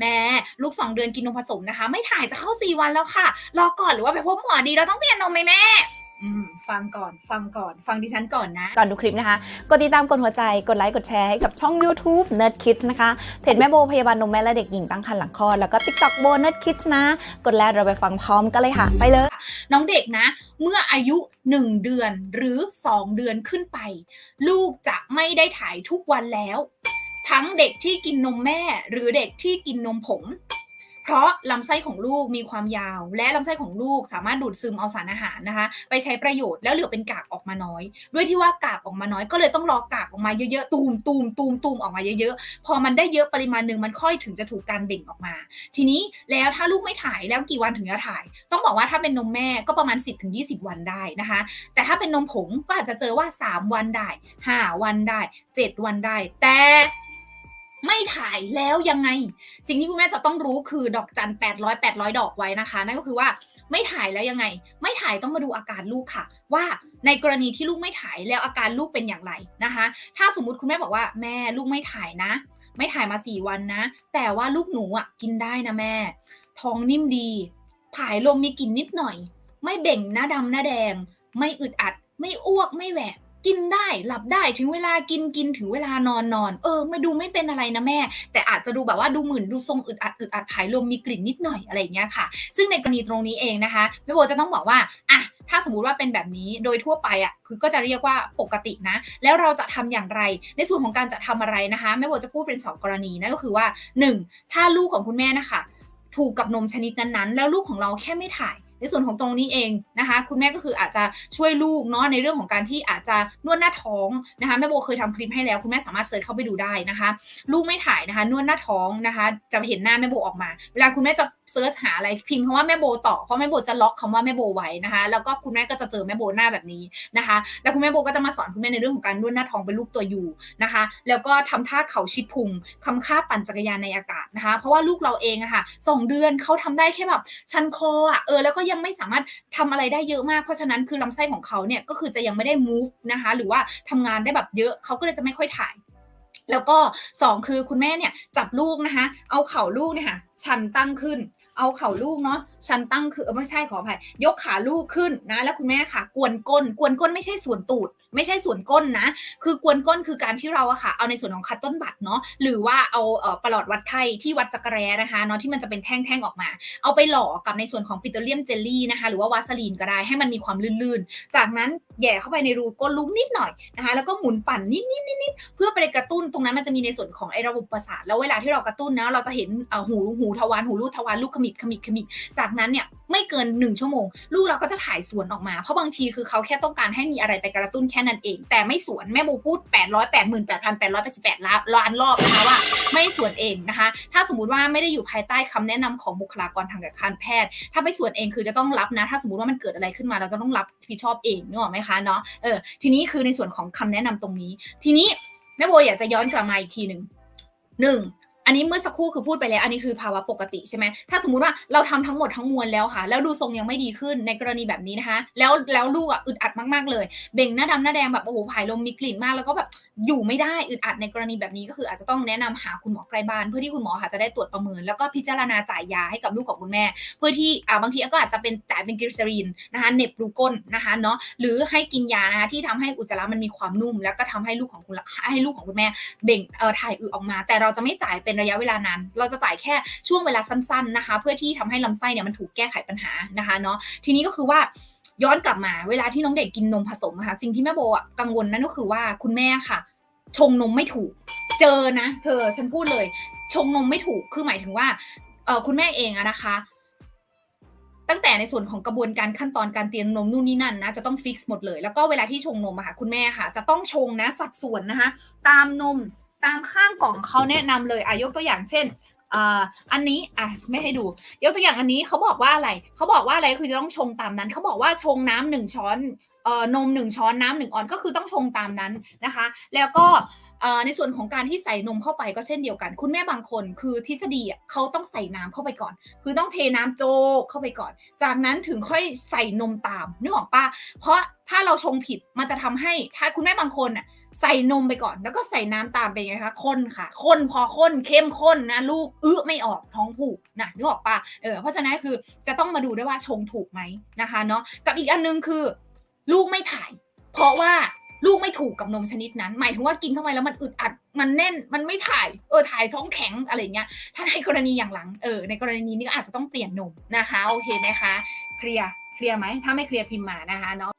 แม่ลูกสองเดือนกินนมผสมนะคะ ไม่ถ่ายจะเข้าสี่วันแล้วค่ะ รอก่อนหรือว่าไปพบหมอดีเราต้องเปลี่ยนนมไหมแม่อืมฟังก่อน ฟังก่อน ฟังดิฉันก่อนนะ ก่อนดูคลิปนะคะ กดติดตาม กดหัวใจ กดไลค์ กดแชร์ให้กับช่อง YouTube Nerd Kids นะคะ เพจแม่โบพยาบาลนมแม่และเด็กหญิงตั้งครรภ์หลังคลอด แล้วก็ TikTok โบ Nerd Kids นะ กดแล้วเราไปฟังพร้อมกันเลยค่ะ ไปเลย น้องเด็กนะ เมื่ออายุ 1 เดือนหรือ 2 เดือนขึ้นไป ลูกจะไม่ได้ถ่ายทุกวันแล้ว ทั้งเด็กที่กินนมแม่ หรือเด็กที่กินนมผง เพราะลำไส้ของลูกมีความยาว และลำไส้ของลูกสามารถดูดซึมเอาสารอาหารนะคะ ไปใช้ประโยชน์แล้วเหลือเป็นกากออกมาน้อย ด้วยที่ว่ากากออกมาน้อยก็เลยต้องรอกากออกมาเยอะๆตูมตูมตูมตูมออกมาเยอะๆ พอมันได้เยอะปริมาณหนึ่งมันค่อยถึงจะถูกการเบ่งออกมา ทีนี้แล้วถ้าลูกไม่ถ่ายแล้วกี่วันถึงจะถ่าย ต้องบอกว่าถ้าเป็นนมแม่ก็ประมาณ 10-20 วันได้นะคะ แต่ถ้าเป็นนมผงก็อาจจะเจอว่า 3 วันได้ 5 วันได้ 7 วันได้ แต่ ไม่ถ่ายแล้วยังไง สิ่งที่คุณแม่จะต้องรู้คือดอกจัน800 800ดอกไว้นะคะ นั่นก็คือว่าไม่ถ่ายแล้วยังไง ไม่ถ่ายต้องมาดูอาการลูกค่ะ ว่าในกรณีที่ลูกไม่ถ่ายแล้วอาการลูกเป็นอย่างไรนะคะ ถ้าสมมุติคุณแม่บอกว่าแม่ลูกไม่ถ่ายนะ ไม่ถ่ายมาสี่วันนะ แต่ว่าลูกหนูอะกินได้นะแม่ ท้องนิ่มดี ผายลมมีกลิ่นนิดหน่อย ไม่เบ่งหน้าดำหน้าแดง ไม่อึดอัด ไม่อ้วกไม่แหวะ กินได้หลับได้ถึงเวลากินกินถึงเวลานอนนอน เออไม่ดูไม่เป็นอะไรนะแม่ แต่อาจจะดูแบบว่าดูหมื่นดูทรงอึดอัดอึดอัดผายลมมีกลิ่นนิดหน่อยอะไรอย่างเงี้ยค่ะ ซึ่งในกรณีตรงนี้เองนะคะแม่โบจะต้องบอกว่าอะถ้าสมมติว่าเป็นแบบนี้โดยทั่วไปอะคือก็จะเรียกว่าปกตินะ แล้วเราจะทำอย่างไร ในส่วนของการจะทำอะไรนะคะแม่โบจะพูดเป็นสองกรณีนั่นก็คือว่าหนึ่งถ้าลูกของคุณแม่นะคะถูกกับนมชนิดนั้นๆ แล้วลูกของเราแค่ไม่ถ่าย ในส่วนของตรงนี้เองนะคะ คุณแม่ก็คืออาจจะช่วยลูกเนาะในเรื่องของการที่อาจจะนวดหน้าท้องนะคะแม่โบเคยทำคลิปให้แล้ว คุณแม่สามารถเซิร์ชเข้าไปดูได้นะคะ ลูกไม่ถ่ายนะคะ นวดหน้าท้องนะคะ จะเห็นหน้าแม่โบออกมา เวลาคุณแม่จะเซิร์ชหาอะไรพิมพ์คำว่าแม่โบต่อเพราะแม่โบจะล็อกคำว่าแม่โบไว้นะคะ แล้วก็คุณแม่ก็จะเจอแม่โบหน้าแบบนี้นะคะ แล้วคุณแม่โบก็จะมาสอนคุณแม่ในเรื่องของการนวดหน้าท้องเป็นรูปตัวยูนะคะ แล้วก็ทำท่าเข่าชิดพุงทำค่าปั่นจักรยานในอากาศนะคะ เพราะว่าลูกเราเองอะค่ะสองเดือนเขาทำได้แค่แบบชันคออะเออแล้วก็ยงไม่สามารถทำอะไรได้เยอะมาก เพราะฉะนั้นคือลำไส้ของเขาเนี่ยก็คือจะยังไม่ได้ move นะคะ หรือว่าทำงานได้แบบเยอะเขาก็เลยจะไม่ค่อยถ่าย แล้วก็สองคือคุณแม่เนี่ยจับลูกนะคะ เอาเข่าลูกเนี่ยค่ะชันตั้งขึ้นเอาเข่าลูกเนาะชันตั้งคือเออไม่ใช่ขออภัยยกขาลูกขึ้นนะ แล้วคุณแม่ค่ะ กวนก้น กวนก้นไม่ใช่ส่วนตูด ไม่ใช่ส่วนก้นนะ คือกวนก้นคือการที่เราอะค่ะ เอาในส่วนของคัดต้นบัตรเนาะ หรือว่าเอาเออประหลอดวัดไข้ที่วัดจักรแร้นะคะเนาะที่มันจะเป็นแท่งๆออกมา เอาไปหล่อกับในส่วนของปิโตรเลียมเจลลี่นะคะ หรือว่าวาสลีนก็ได้ให้มันมีความลื่นๆ จากนั้นแย่เข้าไปในรูก้นลูกนิดหน่อยนะคะ แล้วก็หมุนปั่นนิดๆๆเพื่อไปกระตุ้นตรงนั้นมันจะมีในส่วนของไอระบบประสาท แล้วเวลาที่เรากระตุ้นนะเราจะเห็นหูหูทวารหูรูดทวารลูกขมิบขมิบขมิบจากนั้นเนี่ยไม่เกิน1ชั่วโมง ลูกเราก็จะถ่ายสวนออกมาเพราะบางทีคือเขาแค่ต้องการให้มีอะไรไปกระตุ้นแค่นั้นเอง แต่ไม่สวนแม่โบพูด 8 8 8 8 8 8 8ล้านล้านรอบนะคะว่าไม่สวนเองนะคะ ถ้าสมมติว่าไม่ได้อยู่ภายใต้คำแนะนำของบุคลากรทางการแพทย์ ถ้าไม่สวนเองคือจะต้องรับนะ ถ้าสมมติว่ามันเกิดอะไรขึ้นมาเราจะต้องรับผิดชอบเองนึกออกไหมคะเนาะเออทีนี้คือในส่วนของคำแนะนำตรงนี้ ทีนี้แม่โบอยากจะย้อนกลับมาอีกทีหนึ่งหนึ่ง อันนี้เมื่อสักครู่คือพูดไปแล้ว อันนี้คือภาวะปกติใช่ไหมถ้าสมมุติว่าเราทำทั้งหมดทั้งมวลแล้วค่ะ แล้วดูทรงยังไม่ดีขึ้นในกรณีแบบนี้นะคะ แล้วแล้วลูกอะอึดอัดมากๆเลย เบ่งหน้าดำหน้าแดงแบบโอ้โหผายลมมีกลิ่นมากแล้วก็แบบอยู่ไม่ได้อึดอัดในกรณีแบบนี้ก็คืออาจจะต้องแนะนำหาคุณหมอใกล้บ้านเพื่อที่คุณหมอค่ะจะได้ตรวจประเมิน แล้วก็พิจารณาจ่ายยาให้กับลูกของคุณแม่ เพื่อที่อ่าบางทีก็อาจจะเป็นจ่ายเป็นกลิเซอรีนนะคะเน็บรูก้นนะคะเนาะหรือให้กินยานะคะที่ทำให้อุจจาระมันมีความนุ่ม แล้วก็ทำให้ลูกของคุณให้ลูกของคุณแม่เบ่งเอ่อถ่ายอึออกมา แต่เราจะไม่จ่ายเป็นระยะเวลานาน เราจะจ่ายแค่ช่วงเวลาสั้น ๆนะคะ เพื่อที่ทำให้ลำไส้เนี่ยมันถูกแก้ไขปัญหานะคะเนาะทีนี้ก็คือว่าย้อนกลับมาเวลาที่น้องเด็กกินนมผสมนะคะสิ่งที่แม่โบอะกังวลนั่นก็คือว่าคุณแม่ค่ะ ชงนมไม่ถูก เจอนะ เธอฉันพูดเลย ชงนมไม่ถูกคือหมายถึงว่าเออคุณแม่เองอะนะคะตั้งแต่ในส่วนของกระบวนการขั้นตอนการเตรียมนมนู่นนี่นั่นนะจะต้องฟิกซ์หมดเลย แล้วก็เวลาที่ชงนมอะค่ะคุณแม่ค่ะ จะต้องชงนะสัดส่วนนะคะตามนม ตามข้างกล่องเขาแนะนำเลยอายกตัวอย่างเช่นอันนี้อะไม่ให้ดู ยกตัวอย่างอันนี้เขาบอกว่าอะไรเขาบอกว่าอะไรคือจะต้องชงตามนั้นเขาบอกว่าชงน้ำหนึ่งช้อนเอ่อนมหนึ่งช้อนน้ำหนึ่งออนก็คือต้องชงตามนั้นนะคะ แล้วก็ในส่วนของการที่ใส่นมเข้าไปก็เช่นเดียวกัน คุณแม่บางคนคือทฤษฎีเขาต้องใส่น้ำเข้าไปก่อน คือต้องเทน้ำโจกเข้าไปก่อน จากนั้นถึงค่อยใส่นมตามนึกออกปะเพราะถ้าเราชงผิดมันจะทำให้ถ้าคุณแม่บางคนอะ ใส่นมไปก่อน แล้วก็ใส่น้ำตามไปไงคะข้นค่ะข้นพอข้นเข้มข้นนะลูกอื้อไม่ออกท้องผูกนะนึกออกปะเออเพราะฉะนั้นคือจะต้องมาดูด้วยว่าชงถูกไหมนะคะเนาะกับอีกอันนึงคือ ลูกไม่ถ่าย เพราะว่าลูกไม่ถูกกับนมชนิดนั้น หมายถึงว่ากินเข้าไปแล้วมันอึดอัด มันแน่น มันไม่ถ่าย เออ ถ่ายท้องแข็งอะไรเงี้ย ถ้าในกรณีอย่างหลัง เออ ในกรณีนี้ก็อาจจะต้องเปลี่ยนนมนะคะ โอเคไหมคะ เคลียร์ เคลียร์ไหม ถ้าไม่เคลียร์พิมพ์มานะคะเนาะ